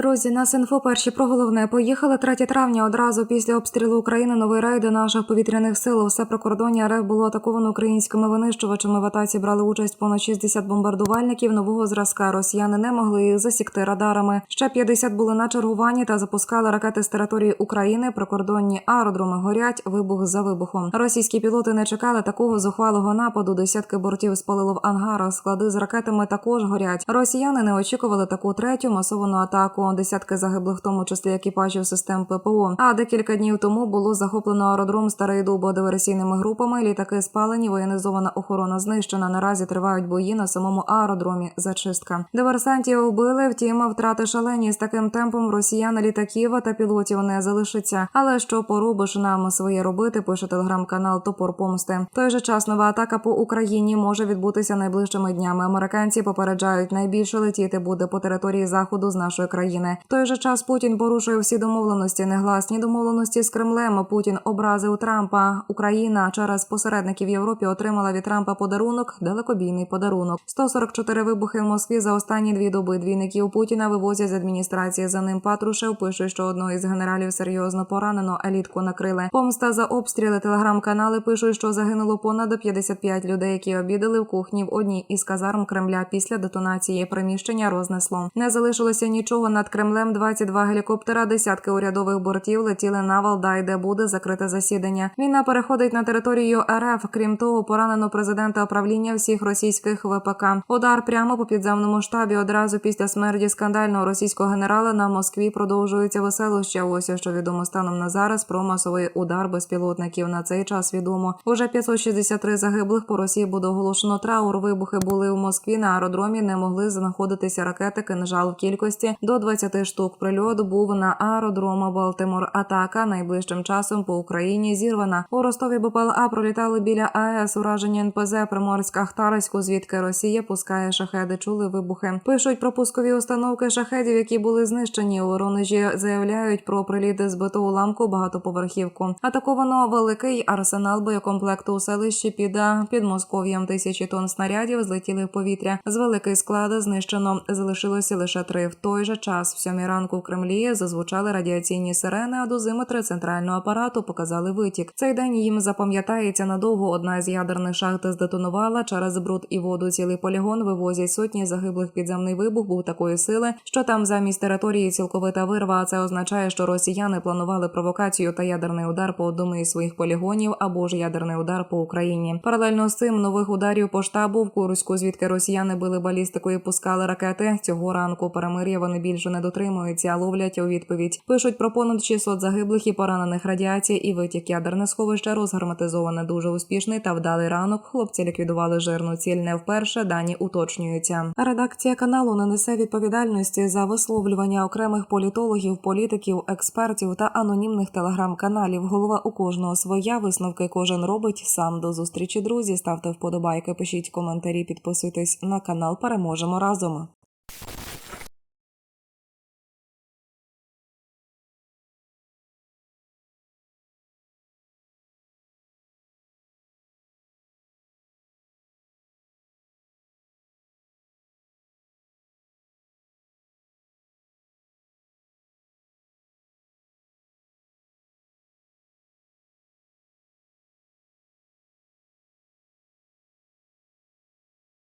Друзі, нас інфо перші про головне. Поїхали 3 травня. Одразу після обстрілу України новий рейд наших повітряних сил. Усе прикордоння РФ було атаковано українськими винищувачами. В атаці брали участь понад 60 бомбардувальників нового зразка. Росіяни не могли їх засікти радарами. Ще 50 були на чергуванні та запускали ракети з території України. Прикордонні аеродроми горять. Вибух за вибухом. Російські пілоти не чекали такого зухвалого нападу. Десятки бортів спалило в ангарах. Склади з ракетами також горять. Росіяни не очікували таку третю масовану атаку. Десятки загиблих, в тому числі екіпажів систем ППО. А декілька днів тому було захоплено аеродром Старий Дубо диверсійними групами. Літаки спалені, воєнізована охорона знищена. Наразі тривають бої на самому аеродромі. Зачистка. Диверсантів вбили, втім, втрати шалені з таким темпом росіян літаків та пілотів не залишиться. Але що поробиш нам своє робити? Пише телеграм-канал Топор Помсти. Той же час нова атака по Україні може відбутися найближчими днями. Американці попереджають найбільше летіти буде по території заходу з нашої країни. В той же час Путін порушує всі домовленості, негласні домовленості з Кремлем. Путін образив Трампа. Україна через посередників Європі отримала від Трампа подарунок, далекобійний подарунок. 144 вибухи в Москві за останні дві доби. Двійників Путіна вивозять з адміністрації. За ним Патрушев пише, що одного із генералів серйозно поранено, елітку накрили. Помста за обстріли. Телеграм-канали пишуть, що загинуло понад 55 людей, які обідали в кухні в одній із казарм Кремля після детонації. Приміщення рознесло. Не залишилося нічого над Кремлем. 22 гелікоптера, десятки урядових бортів летіли на Валдай, де буде закрите засідання. Війна переходить на територію РФ. Крім того, поранено президента управління всіх російських ВПК. Удар прямо по підземному штабі. Одразу після смерті скандального російського генерала на Москві продовжується веселоща. Ось що відомо станом на зараз про масовий удар безпілотників. На цей час відомо уже 563 загиблих. По Росії буде оголошено траур. Вибухи були в Москві. На аеродромі не могли знаходитися ракети кинжал в кількості до 20 штук. Прильот був на аеродрому Балтимор. Атака найближчим часом по Україні зірвана. У Ростові БПЛА пролітали біля АЕС. Ураження НПЗ Приморська Ахтарську, звідки Росія пускає шахеди. Чули вибухи. Пишуть про пускові установки шахедів, які були знищені. Воронежі заявляють про приліти збиту уламку багатоповерхівку. Атаковано великий арсенал боєкомплекту у селищі під Підмосков'ям. Тисячі тонн снарядів злетіли в повітря. З великий склад знищено залишилося лише три. В той же час в сьомій ранку в Кремлі зазвучали радіаційні сирени, а дозиметри центрального апарату показали витік. Цей день їм запам'ятається надовго. Одна з ядерних шахт здетонувала через бруд і воду. Цілий полігон вивозять сотні загиблих. Підземний вибух був такої сили, що там замість території цілковита вирва. Це означає, що росіяни планували провокацію та ядерний удар по одному із своїх полігонів або ж ядерний удар по Україні. Паралельно з цим нових ударів по штабу в Курську, звідки росіяни били балістикою, пускали ракети. Цього ранку перемир'я вони більше не дотримуються, а ловлять у відповідь. Пишуть про понад 600 загиблих і поранених радіації і витік ядерне сховище розгарматизоване дуже успішний та вдалий ранок. Хлопці ліквідували жирну ціль не вперше. Дані уточнюються. Редакція каналу не несе відповідальності за висловлювання окремих політологів, політиків, експертів та анонімних телеграм-каналів. Голова у кожного своя висновки кожен робить сам до зустрічі. Друзі, ставте вподобайки, пишіть коментарі, підписуйтесь на канал. Переможемо разом.